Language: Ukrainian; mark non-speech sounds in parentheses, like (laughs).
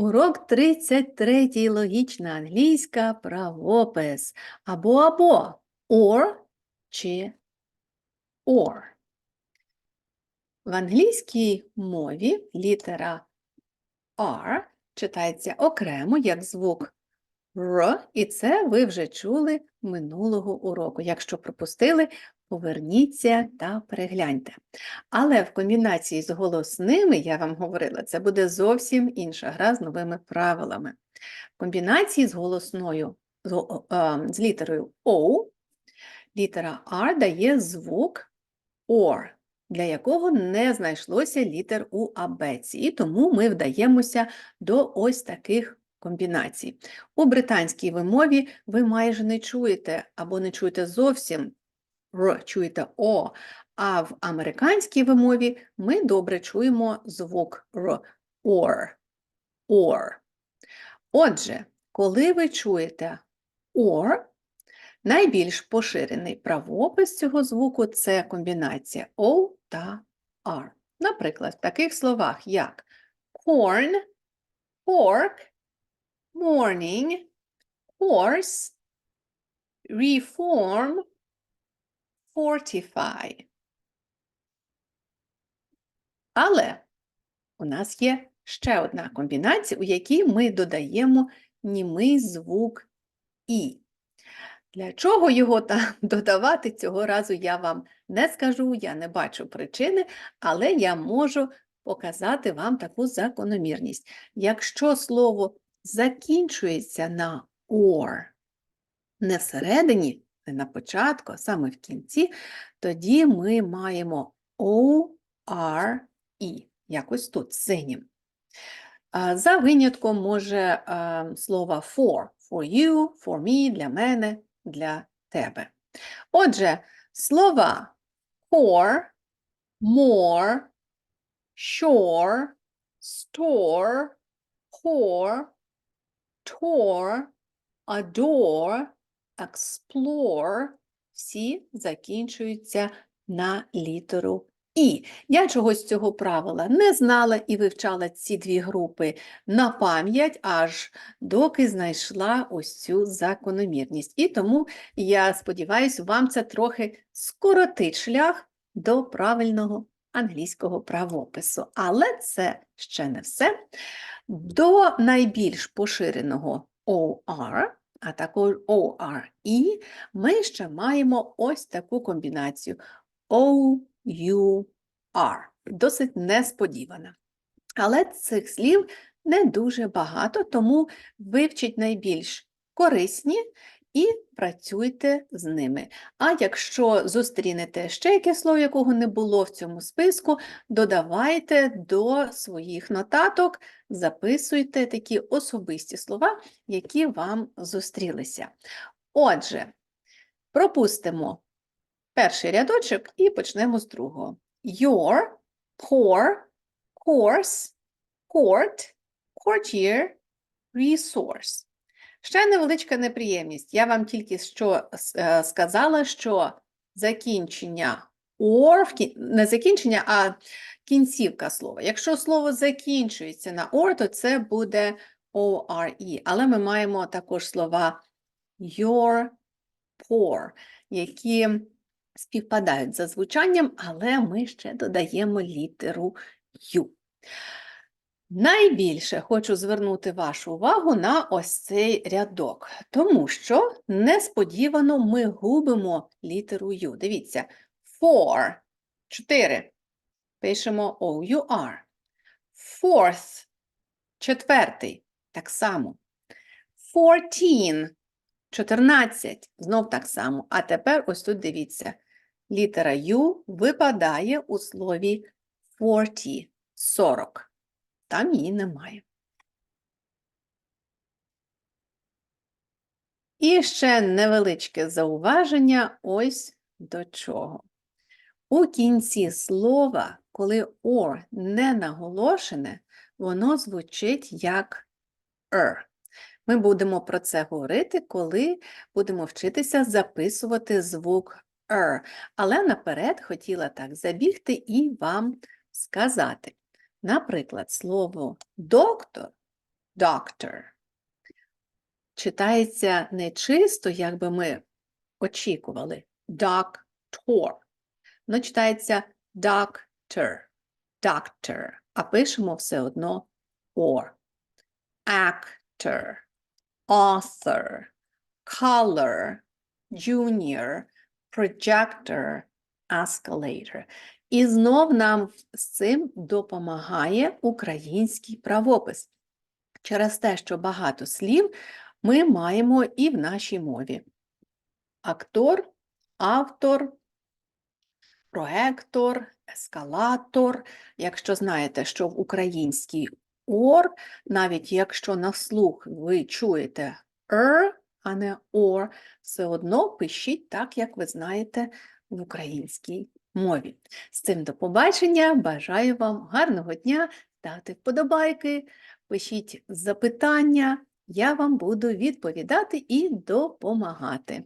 Урок 33 логічна англійська правопис. Або або or чи or. В англійській мові літера R читається окремо як звук R, і це ви вже чули минулого уроку. Якщо пропустили, поверніться та перегляньте. Але в комбінації з голосними, я вам говорила, це буде зовсім інша гра з новими правилами. В комбінації з голосною, з, о- з літерою O, літера R дає звук OR, для якого не знайшлося літер у абеці, і тому ми вдаємося до ось таких комбінацій. У британській вимові ви майже не чуєте або не чуєте зовсім Р, чуєте О, а в американській вимові ми добре чуємо звук Р, or, or. Отже, коли ви чуєте or, найбільш поширений правопис цього звуку це комбінація O та R. Наприклад, в таких словах, як corn, pork, morning, horse, reform, fortify. Але у нас є ще одна комбінація, у якій ми додаємо німий звук І. Для чого його там (laughs) додавати цього разу я вам не скажу, я не бачу причини, але я можу показати вам таку закономірність. Якщо слово закінчується на or, не всередині, на початку, а саме в кінці, тоді ми маємо O, R, E, якось тут синім. За винятком може слова for, for you, for me, для мене, для тебе. Отже, слова for, more, shore, store, pour, tour, adore, explore всі закінчуються на літеру І. Я чогось цього правила не знала і вивчала ці дві групи на пам'ять, аж доки знайшла ось цю закономірність. І тому я сподіваюся, вам це трохи скоротить шлях до правильного англійського правопису. Але це ще не все. До найбільш поширеного OR, а також ORE, ми ще маємо ось таку комбінацію OUR. Досить несподівана. Але цих слів не дуже багато, тому вивчіть найбільш корисні і працюйте з ними. А якщо зустрінете ще якесь слово, якого не було в цьому списку, додавайте до своїх нотаток, записуйте такі особисті слова, які вам зустрілися. Отже, пропустимо перший рядочок і почнемо з другого. Your, pour, course, court, courtier, resource. Ще невеличка неприємність. Я вам тільки що е, сказала, що закінчення or, не закінчення, а кінцівка слова. Якщо слово закінчується на or, то це буде ORE. Але ми маємо також слова your, poor, які співпадають за звучанням, але ми ще додаємо літеру U. Найбільше хочу звернути вашу увагу на ось цей рядок, тому що несподівано ми губимо літеру U. Дивіться, four, 4, пишемо O-U-R. Fourth, четвертий, так само. Fourteen, 14, знов так само. А тепер ось тут дивіться, літера U випадає у слові 40, 40. Там її немає. І ще невеличке зауваження ось до чого. У кінці слова, коли or не наголошене, воно звучить як er. Ми будемо про це говорити, коли будемо вчитися записувати звук er. Але наперед хотіла так забігти і вам сказати. Наприклад, слово доктор doctor. Читається не чисто, як би ми очікували. Doctor. Воно читається doctor. Doctor. А пишемо все одно or. Actor. Author. Color. Junior. Projector. Escalator. І знов нам з цим допомагає український правопис. Через те, що багато слів ми маємо і в нашій мові. Актор, автор, проектор, ескалатор. Якщо знаєте, що в українській ор, навіть якщо на слух ви чуєте «р», а не «ор», все одно пишіть так, як ви знаєте в українській мові. З цим до побачення. Бажаю вам гарного дня, ставте вподобайки, пишіть запитання. Я вам буду відповідати і допомагати.